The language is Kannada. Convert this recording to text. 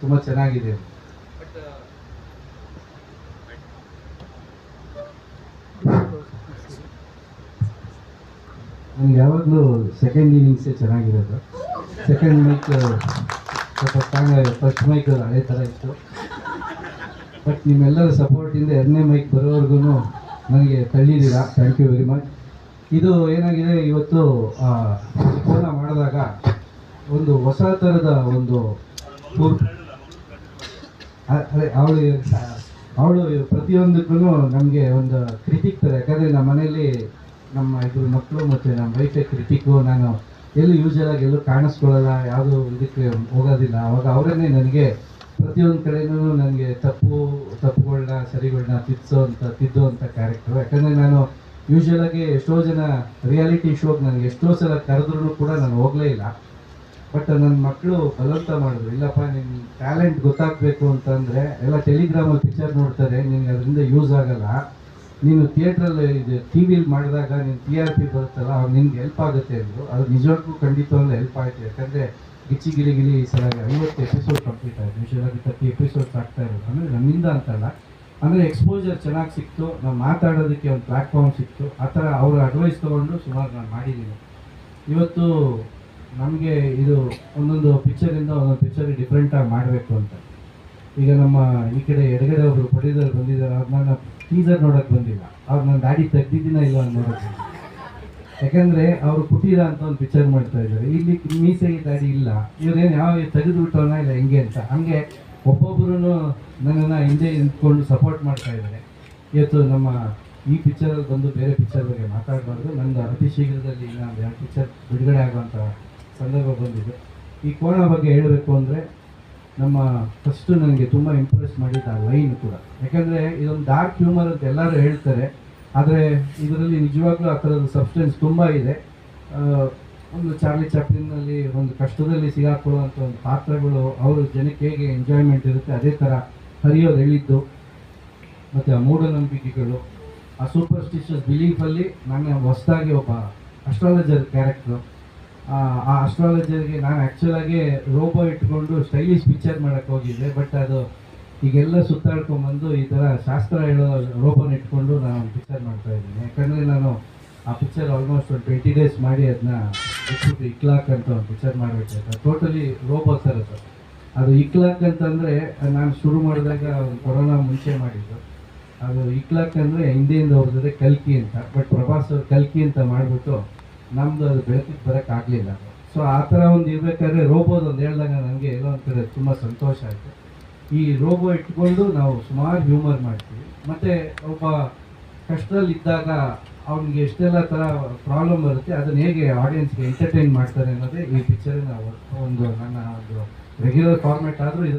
ತುಂಬ ಚೆನ್ನಾಗಿದೆ. ನನಗೆ ಯಾವಾಗಲೂ ಸೆಕೆಂಡ್ ಇನ್ನಿಂಗ್ಸೇ ಚೆನ್ನಾಗಿರೋದು. ಸೆಕೆಂಡ್ ಮೈಕ್ ಸ್ವಲ್ಪ ಸ್ಟ್ರಾಂಗ್ ಫಸ್ಟ್ ಮೈಕ್ ಅದೇ ಥರ ಇತ್ತು. ಬಟ್ ನಿಮ್ಮೆಲ್ಲರ ಸಪೋರ್ಟಿಂದ ಎರಡನೇ ಮೈಕ್ ಬರೋವರೆಗೂ ನನಗೆ ತಳ್ಳಿದ್ದೀರಾ. ಥ್ಯಾಂಕ್ ಯು ವೆರಿ ಮಚ್ ಇದು ಏನಾಗಿದೆ ಇವತ್ತು ಕೋನ ಮಾಡಿದಾಗ ಒಂದು ಹೊಸ ಥರದ ಒಂದು ಅದೇ, ಅವಳು ಅವಳು ಪ್ರತಿಯೊಂದಕ್ಕೂ ನಮಗೆ ಒಂದು ಕ್ರಿಟಿಕ್ ಥರ ಯಾಕಂದರೆ ನಮ್ಮ ಮನೇಲಿ ನಮ್ಮ ಇಬ್ಬರು ಮಕ್ಕಳು ಮತ್ತು ನಮ್ಮ ವೈಫೆ ಕ್ರಿಟಿಕ್ಕು ನಾನು ಎಲ್ಲೂ ಯೂಶಲ್ ಆಗಿ ಎಲ್ಲೂ ಕಾಣಿಸ್ಕೊಳ್ಳಲ್ಲ, ಯಾವುದೂ ಇದಕ್ಕೆ ಹೋಗೋದಿಲ್ಲ. ಅವಾಗ ಅವರೇ ನನಗೆ ಪ್ರತಿಯೊಂದು ಕಡೆನೂ ನನಗೆ ತಪ್ಪು ತಪ್ಪುಗಳನ್ನ ಸರಿಗಳನ್ನ ತಿದ್ಸೋ ಅಂತ, ತಿದ್ದೋ ಅಂತ ಕ್ಯಾರೆಕ್ಟರ್ ಯಾಕಂದರೆ ನಾನು ಯೂಶಲ್ ಆಗಿ ಎಷ್ಟೋ ಜನ ರಿಯಾಲಿಟಿ ಶೋಗೆ ನನಗೆ ಎಷ್ಟೋ ಸಲ ಕರೆದ್ರೂ ಕೂಡ ನಾನು ಹೋಗಲೇ ಇಲ್ಲ. ಬಟ್ ನನ್ನ ಮಕ್ಕಳು ಬಲವಂತ ಮಾಡಿದ್ರು. ಇಲ್ಲಪ್ಪ ನಿನ್ನ ಟ್ಯಾಲೆಂಟ್ ಗೊತ್ತಾಗಬೇಕು ಅಂತಂದರೆ ಎಲ್ಲ ಟೆಲಿಗ್ರಾಮಲ್ಲಿ ಪಿಕ್ಚರ್ ನೋಡ್ತಾರೆ, ನಿನಗೆ ಅದರಿಂದ ಯೂಸ್ ಆಗಲ್ಲ. ನೀನು ಥಿಯೇಟ್ರಲ್ಲಿ ಇದು ಟಿ ವಿಲಿ ಮಾಡಿದಾಗ ನೀನು ಟಿ ಆರ್ ಪಿ ಬರುತ್ತಲ್ಲ, ಅವ್ರು ನಿನ್ಗೆ ಹೆಲ್ಪ್ ಆಗುತ್ತೆ ಅಂದರು. ಅದು ಖಂಡಿತ ಖಂಡಿತವಾಗ್ಲೂ ಹೆಲ್ಪ್ ಆಯಿತು. ಯಾಕಂದರೆ ಗಿಚ್ಚಿ ಗಿಲಿ ಗಿಲಿ ಈ ಸಲ ಐವತ್ತು ಎಪಿಸೋಡ್ ಕಂಪ್ಲೀಟ್ ಆಯಿತು. ಯೂಶಲಾಗಿ ತರ್ಟಿ ಎಪಿಸೋಡ್ಸ್ ಆಗ್ತಾ ಇರೋದು. ಅಂದರೆ ನಮ್ಮಿಂದ ಅಂತಲ್ಲ. ಅಂದರೆ ಎಕ್ಸ್ಪೋಜರ್ ಚೆನ್ನಾಗಿ ಸಿಕ್ತು. ನಾವು ಮಾತಾಡೋದಕ್ಕೆ ಒಂದು ಪ್ಲ್ಯಾಟ್ಫಾರ್ಮ್ ಸಿಕ್ತು. ಆ ಥರ ಅವರ ಅಡ್ವೈಸ್ ತೊಗೊಂಡು ಸುಮಾರು ನಾನು ಮಾಡಿದ್ದೀನಿ. ಇವತ್ತು ನಮಗೆ ಇದು ಒಂದೊಂದು ಪಿಕ್ಚರಿಂದ ಒಂದೊಂದು ಪಿಕ್ಚರ್ ಡಿಫ್ರೆಂಟಾಗಿ ಮಾಡಬೇಕು ಅಂತ. ಈಗ ನಮ್ಮ ಈ ಕಡೆ ಎಡಗಡೆ ಒಬ್ಬರು ಪಡೆದವ್ರು ಬಂದಿದ್ದಾರೆ, ಅವ್ರು ನನ್ನ ಟೀಸರ್ ನೋಡೋಕ್ಕೆ ಬಂದಿಲ್ಲ. ಅವ್ರು ನನ್ನ ಡ್ಯಾಡಿ ತೆಗ್ದಿದ್ದೀನ ಇಲ್ಲ ಅಂತ ನೋಡೋಕ್ಕೆ ಯಾಕಂದರೆ ಅವರು ಕುಟೀರ ಅಂತ ಒಂದು ಪಿಕ್ಚರ್ ಮಾಡ್ತಾ ಇದ್ದಾರೆ. ಇಲ್ಲಿ ಮೀಸೆಗೆ ದಾಡಿ ಇಲ್ಲ. ಇವ್ರೇನು ಯಾವ ತೆಗೆದುಬಿಟ್ಟವನ ಇಲ್ಲ, ಹೆಂಗೆ ಅಂತ. ಹಂಗೆ ಒಬ್ಬೊಬ್ಬರೂ ನನ್ನನ್ನು ಹಿಂದೆ ನಿಂತ್ಕೊಂಡು ಸಪೋರ್ಟ್ ಮಾಡ್ತಾ ಇದ್ದಾರೆ. ಇವತ್ತು ನಮ್ಮ ಈ ಪಿಕ್ಚರಲ್ಲಿ ಬಂದು ಬೇರೆ ಪಿಕ್ಚರ್ ಬಗ್ಗೆ ಮಾತಾಡಬಾರ್ದು. ನಂದು ಅತಿ ಶೀಘ್ರದಲ್ಲಿ ನಾನು ಎರಡು ಪಿಕ್ಚರ್ ಬಿಡುಗಡೆ ಆಗುವಂಥ ಸಂದರ್ಭ ಬಂದಿದೆ. ಈ ಕೋಣ ಬಗ್ಗೆ ಹೇಳಬೇಕು ಅಂದರೆ ನಮ್ಮ ಫಸ್ಟು ನನಗೆ ತುಂಬ ಇಂಪ್ರೆಸ್ ಮಾಡಿದ್ದು ಆ ಲೈನ್ ಕೂಡ. ಯಾಕೆಂದರೆ ಇದೊಂದು ಡಾರ್ಕ್ ಹ್ಯೂಮರ್ ಅಂತ ಎಲ್ಲರೂ ಹೇಳ್ತಾರೆ. ಆದರೆ ಇದರಲ್ಲಿ ನಿಜವಾಗ್ಲೂ ಆ ಥರದ ಸಬ್ಸ್ಟೆನ್ಸ್ ತುಂಬ ಇದೆ. ಒಂದು ಚಾರ್ಲಿ ಚಾಪ್ಲಿನ್ನಲ್ಲಿ ಒಂದು ಕಷ್ಟದಲ್ಲಿ ಸಿಗಾಕೊಳ್ಳುವಂಥ ಒಂದು ಪಾತ್ರಗಳು, ಅವರು ಜನಕ್ಕೆ ಹೇಗೆ ಎಂಜಾಯ್ಮೆಂಟ್ ಇರುತ್ತೆ, ಅದೇ ಥರ ಹರಿಯೋದು ಹೇಳಿದ್ದು, ಮತ್ತು ಆ ಮೂಢನಂಬಿಕೆಗಳು, ಆ ಸೂಪರ್ಸ್ಟಿಷಿಯಸ್ ಬಿಲೀಫಲ್ಲಿ ನಾನು ಹೊಸದಾಗಿ ಒಬ್ಬ ಅಸ್ಟ್ರಾಲಜರ್ ಕ್ಯಾರೆಕ್ಟ್ರು ಆ ಅಸ್ಟ್ರಾಲಜರ್ಗೆ ನಾನು ಆ್ಯಕ್ಚುಲಾಗಿ ರೋಬೋ ಇಟ್ಕೊಂಡು ಸ್ಟೈಲಿಶ್ ಪಿಕ್ಚರ್ ಮಾಡೋಕ್ಕೆ ಹೋಗಿದ್ದೆ ಬಟ್ ಅದು ಈಗೆಲ್ಲ ಸುತ್ತಾಡ್ಕೊಂಬಂದು ಈ ಥರ ಶಾಸ್ತ್ರ ಹೇಳೋ ರೋಬೋನ ಇಟ್ಕೊಂಡು ನಾನು ಪಿಕ್ಚರ್ ಮಾಡ್ತಾ ಇದ್ದೀನಿ. ಯಾಕಂದರೆ ನಾನು ಆ ಪಿಕ್ಚರ್ ಆಲ್ಮೋಸ್ಟ್ ಒಂದು ಟ್ವೆಂಟಿ ಡೇಸ್ ಮಾಡಿ ಅದನ್ನ ಬಿಟ್ಬಿಟ್ಟು ಇಕ್ಲಾಕ್ ಅಂತ ಒಂದು ಪಿಕ್ಚರ್ ಮಾಡಬೇಕಾಯ್ತು ಟೋಟಲಿ ರೋಬೋ ಸರ್ ಅದು ಅದು ಇಕ್ಲಾಕ್ ಅಂತಂದರೆ ನಾನು ಶುರು ಮಾಡಿದಾಗ ಕೊರೋನಾ ಮುಂಚೆ ಮಾಡಿದ್ದು. ಅದು ಇಕ್ಲಾಕ್ ಅಂದರೆ ಹಿಂದೆಯಿಂದ ಜೊತೆ ಕಲ್ಕಿ ಅಂತ ಬಟ್ ಪ್ರಭಾಸ್ ಕಲ್ಕಿ ಅಂತ ಮಾಡಿಬಿಟ್ಟು ನಮ್ಮದು ಅದು ಬೆಳಕಿಗೆ ಬರೋಕ್ಕಾಗಲಿಲ್ಲ ಸೊ ಆ ಥರ ಒಂದು ಇರಬೇಕಾದ್ರೆ ರೋಬೋ ಒಂದು ಹೇಳಿದಾಗ ನನಗೆ ಏನೋ ಕಡೆ ತುಂಬ ಸಂತೋಷ ಆಯಿತು. ಈ ರೋಬೋ ಇಟ್ಕೊಂಡು ನಾವು ಸುಮಾರು ಹ್ಯೂಮರ್ ಮಾಡ್ತೀವಿ. ಮತ್ತು ಒಬ್ಬ ಕಷ್ಟದಲ್ಲಿ ಇದ್ದಾಗ ಅವ್ನಿಗೆ ಎಷ್ಟೆಲ್ಲ ಥರ ಪ್ರಾಬ್ಲಮ್ ಬರುತ್ತೆ, ಅದನ್ನ ಹೇಗೆ ಆಡಿಯನ್ಸ್ಗೆ ಎಂಟರ್ಟೈನ್ ಮಾಡ್ತಾರೆ ಅನ್ನೋದೇ ಈ ಪಿಕ್ಚರಿನ ಒಂದು ನನ್ನ ಒಂದು ರೆಗ್ಯುಲರ್ ಫಾರ್ಮೆಟ್ ಆದರೂ ಇದು.